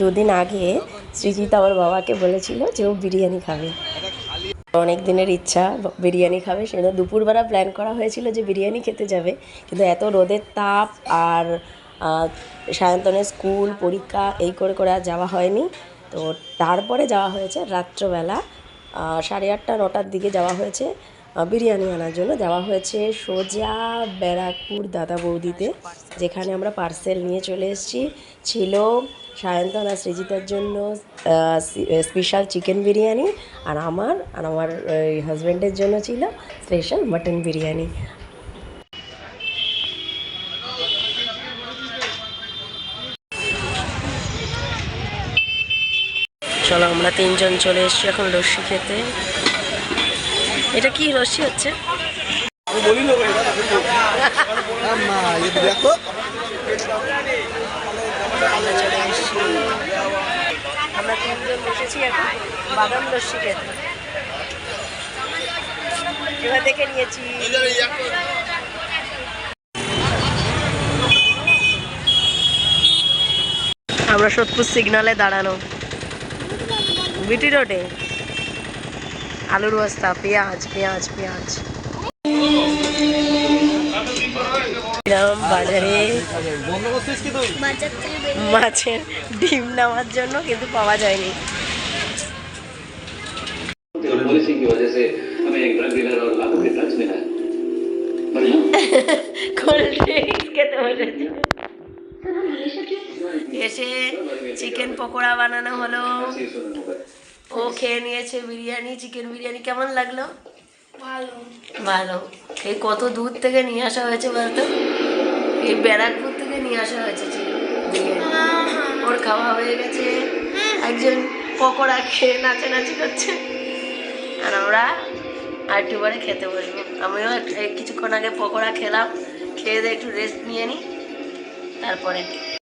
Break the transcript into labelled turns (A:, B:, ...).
A: দুদিন আগে সৃজিত আমার বাবাকে বলেছিল যে ও বিরিয়ানি খাবে। অনেক দিনের ইচ্ছা, বিরিয়ানি খাবে। সেজন্য দুপুরবেলা প্ল্যান করা হয়েছিল যে বিরিয়ানি খেতে যাবে। কিন্তু এত রোদের তাপ আর সায়ন্তনের স্কুল, পরীক্ষা এই করে করে আর যাওয়া হয়নি। তো তারপরে যাওয়া হয়েছে রাত্রবেলা সাড়ে আটটা, নটার দিকে যাওয়া হয়েছে। বিরিয়ানি আনার জন্য যাওয়া হয়েছে সোজা ব্যারাকপুর দাদা বৌদিতে, যেখানে আমরা পার্সেল নিয়ে চলে এসেছি। ছিল সায়ন্তন আর সৃজিতার জন্য স্পেশাল চিকেন বিরিয়ানি আর আমার আর আমার হাজব্যান্ডের জন্য ছিল স্পেশাল মাটন বিরিয়ানি। চলো আমরা তিনজন চলে এসেছি এখন লস্যি খেতে। এটা কি লস্যি হচ্ছে?
B: মা দেখো
A: আমরা চলে এসেছি বাদাম দেখে নিয়েছি। আমরা সোদপুর সিগনালে দাঁড়ানো। বিটি রোডে। আলুর বস্তা পেঁয়াজ পেঁয়াজ পেঁয়াজ। এলাম বাজারে। মাছের ডিম নেওয়ার জন্য কিন্তু পাওয়া যায়নি। কোল্ড খেতে বসেছি এসে চিকেন পকোড়া বানানো হলো। ও খেয়ে নিয়েছে বিরিয়ানি চিকেন বিরিয়ানি। কেমন লাগল? ভালো। ভালো। এই কত দূর থেকে নিয়ে আসা হয়েছে বলতো? এই ব্যারাকপুর থেকে নিয়ে আসা হয়েছে চিকেন ওর খাওয়া হয়ে গেছে। একজন পকোড়া খেয়ে নাচানাচি করছে। আর আমরা আর একটু পরে খেতে বসবো। আমিও কিছুক্ষণ আগে পকোড়া খেলাম। খেয়ে দিয়ে একটু রেস্ট নিয়ে নিই তারপরে